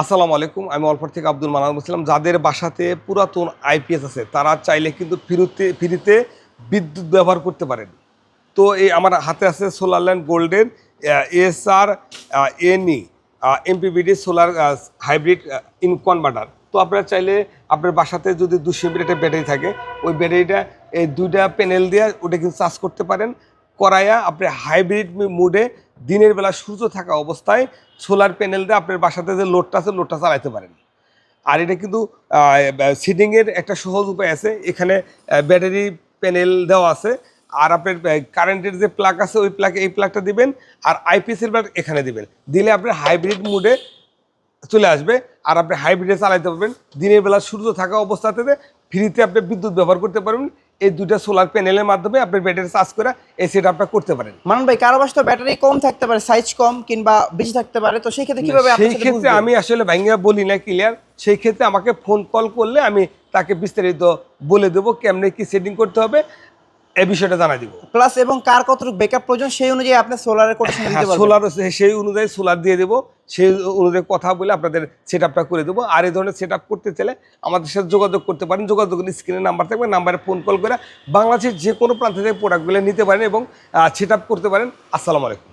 আসসালামু আলাইকুম, আমি অল্পর থেকে আব্দুল মানান বলছিলাম। যাদের বাসাতে পুরাতন আইপিএস আছে, তারা চাইলে কিন্তু ফ্রিতে ফ্রিতে বিদ্যুৎ ব্যবহার করতে পারেন। তো এই আমার হাতে আছে সোলার ল্যান্ড গোল্ডের SR NE MPBD solar hybrid in converter তো আপনারা চাইলে আপনার বাসাতে যদি দুশো এমপির ব্যাটারি থাকে, ওই ব্যাটারিটা এই দুইটা প্যানেল দিয়ে ওটা কিন্তু চার্জ করতে পারেন। করাইয়া আপনি হাইব্রিড মুডে দিনের বেলা সূর্য থাকা অবস্থায় সোলার প্যানেল দিয়ে আপনার বাসাতে যে লোডটা আছে লোডটা চালাইতে পারেন। আর এটা কিন্তু সিটিংয়ের একটা সহজ উপায় আছে। এখানে ব্যাটারি প্যানেল দেওয়া আছে। আর আপনার কারেন্টের যে প্লাগ আছে, ওই প্লাগে এই প্লাগটা দিবেন। আর আইপিএসের প্লাগ এখানে দিবেন। দিলে আপনার হাইব্রিড মুডে চলে আসবে। আর আপনি হাইব্রিডে চালাইতে পারবেন। দিনের বেলা সূর্য থাকা অবস্থাতে ফ্রিতে আপনি বিদ্যুৎ ব্যবহার করতে পারবেন। এই দুটা সোলার প্যানেলের মাধ্যমে আপনি ব্যাটারি চার্জ করে এই সেট আপটা করতে পারেন। মানন ভাই কারও বাসা তো ব্যাটারি কম থাকতে পারে সাইজ কম কিংবা বেশি থাকতে পারে তো সেই ক্ষেত্রে কীভাবে সেই ক্ষেত্রে আমি আসলে ভাঙ্গিয়া বলি না ক্লিয়ার সেই ক্ষেত্রে আমাকে ফোন কল করলে আমি তাকে বিস্তারিত বলে দেবো কেমনে কি সেটিং করতে হবে। এই বিষয়টা জানাই দিব। প্লাস এবং কার কতটুকু ব্যাকআপ প্রয়োজন সেই অনুযায়ী আপনি সোলারের কোটেশন দিতে পারবেন। সোলার সেই অনুযায়ী সোলার দিয়ে দেবো সেই অনুযায়ী কথা বলে আপনাদের সেট আপটা করে দেবো। আর এই ধরনের সেট আপ করতে চাইলে আমাদের সাথে যোগাযোগ করতে পারেন যোগাযোগ স্ক্রিনে নাম্বার থাকবে নাম্বারে ফোন কল করে বাংলাদেশের যে কোনো প্রান্ত থেকে প্রোডাক্টগুলো নিতে পারেন এবং সেট আপ করতে পারেন। আসসালামু আলাইকুম।